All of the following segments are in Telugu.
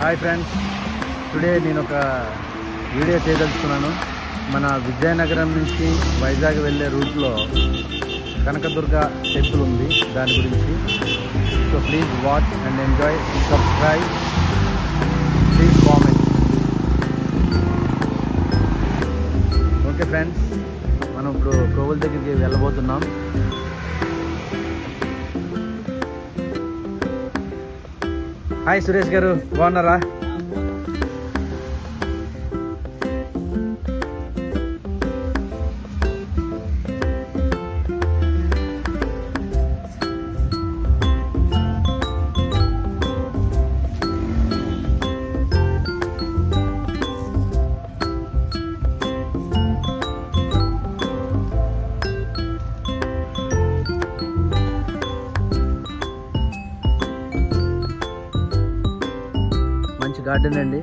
Hi friends. టుడే నేను ఒక వీడియో చేయదలుచుకున్నాను. మన విజయనగరం నుంచి వైజాగ్ వెళ్ళే రూట్లో కనకదుర్గ టెంపుల్ ఉంది. దాని గురించి. So please watch and enjoy. Subscribe. Please comment. Okay friends. మనం ఇప్పుడు కోవిల్ దగ్గరికి వెళ్ళబోతున్నాం. హాయ్ సురేష్ గారు. బాగున్నారా? మంచి గార్డెన్ అండి.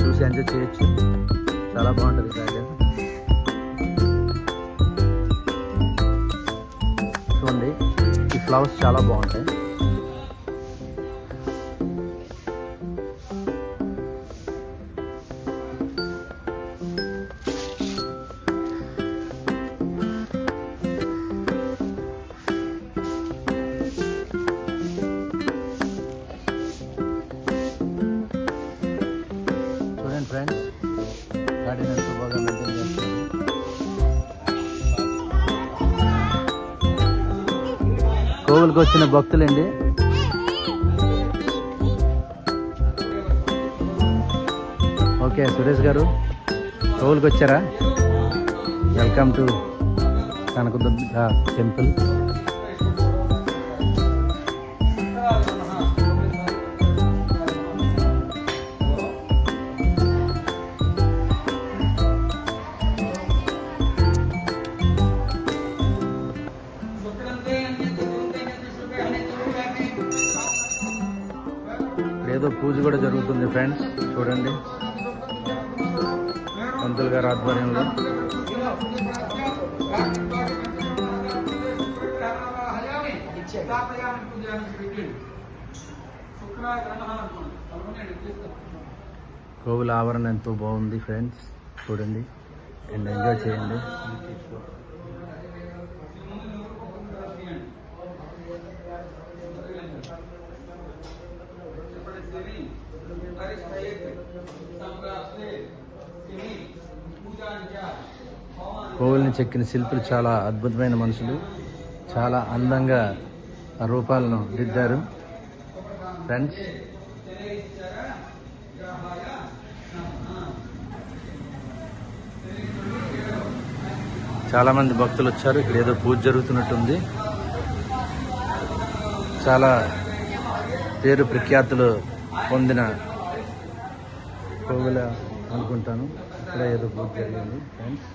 చూసి ఎంజాయ్ చేయొచ్చు. చాలా బాగుంటుంది గార్డెన్ చూడండి ఈ ఫ్లవర్స్ చాలా బాగుంటాయి. దర్శనానికి వచ్చిన భక్తులండి. ఓకే సురేష్ గారు టోల్కి వచ్చారా? వెల్కమ్ టు కనకదుర్గ టెంపుల్ ఏదో పూజ కూడా జరుగుతుంది ఫ్రెండ్స్ చూడండి. పంతులు గారి ఆధ్వర్యంలో. కోవిల ఆవరణ ఎంతో బాగుంది ఫ్రెండ్స్ చూడండి. అండ్ ఎంజాయ్ చేయండి. కోవిల్ని చెక్కిన శిల్పులు చాలా అద్భుతమైన మనుషులు. చాలా అందంగా రూపాలను దిద్దారు. ఫ్రెండ్స్ చాలా మంది భక్తులు వచ్చారు. ఇక్కడ ఏదో పూజ జరుగుతున్నట్టుంది. చాలా పేరు ప్రఖ్యాతులు పొందిన కోవిల అనుకుంటాను. ఇక్కడ ఏదో పూజ జరిగింది ఫ్రెండ్స్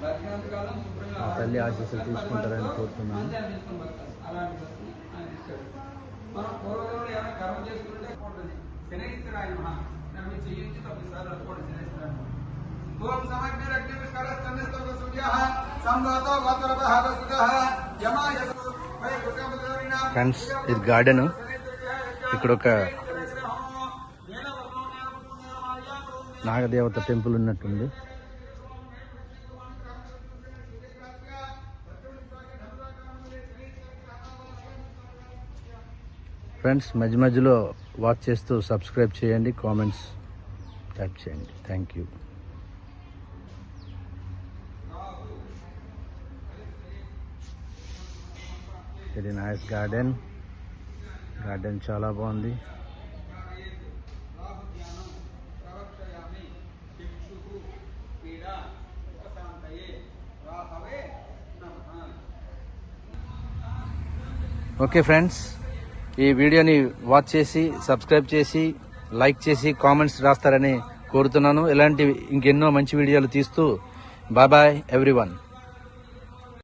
ఆ తల్లి ఆశీస్సులు తీసుకుంటారని కోరుతున్నాను. ఓం సూర్యః వత్రపః వసుకః ఫ్రెండ్స్ ఇది గార్డెన్. ఇక్కడ ఒక నాగదేవత టెంపుల్ ఉన్నట్టుంది. ఫ్రెండ్స్ మధ్య మధ్యలో వాచ్ చేస్తూ సబ్స్క్రైబ్ చేయండి కామెంట్స్ టైప్ చేయండి. Thank you. Very nice garden. Garden చాలా బాగుంది. ఓకే ఫ్రెండ్స్ ఈ వీడియోని వాచ్ చేసి సబ్స్క్రైబ్ చేసి లైక్ చేసి కామెంట్స్ రాస్తారని కోరుతున్నాను. ఇలాంటి ఇంకెన్నో మంచి వీడియోలు తీస్తూ బాయ్ బాయ్ ఎవ్రీవన్.